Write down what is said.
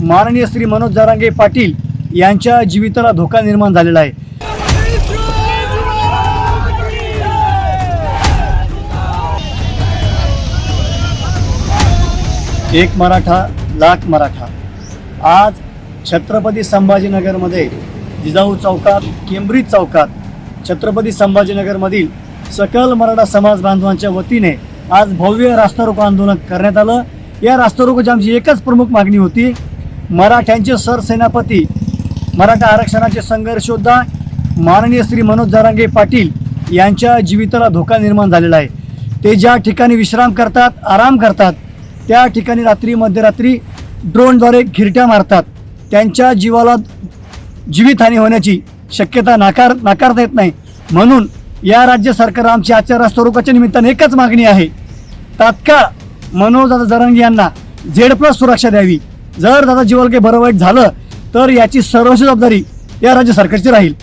माननीय श्री मनोज जारांगे पाटील यांच्या जीविताला धोका निर्माण झालेला आहे. एक मराठा लाख मराठा. आज छत्रपती संभाजीनगरमध्ये जिजाऊ चौकात केंब्रिज चौकात छत्रपती संभाजीनगरमधील सकल मराठा समाज बांधवांच्या वतीने आज भव्य रास्तारोको आंदोलन करण्यात आलं. या रास्तारोकोची आमची एकच प्रमुख मागणी होती मराठ्यांचे सरसेनापती मराठा आरक्षणाचे संघर्षोद्धा माननीय श्री मनोज जरांगे पाटील यांच्या जीविताला धोका निर्माण झालेला आहे. ते ज्या ठिकाणी विश्राम करतात आराम करतात त्या ठिकाणी रात्री मध्यरात्री ड्रोनद्वारे घिरट्या मारतात. त्यांच्या जीवाला जीवितहानी होण्याची शक्यता नाकार नाकारता येत नाही. म्हणून या राज्य सरकार आमची आजच्या स्वरूपाच्या निमित्ताने एकच मागणी आहे. तात्काळ मनोज दादा यांना झेड प्लस सुरक्षा द्यावी. जर दादा जीवाला काही बरं वाईट झालं तर याची सर्व जबाबदारी या राज्य सरकारची राहील.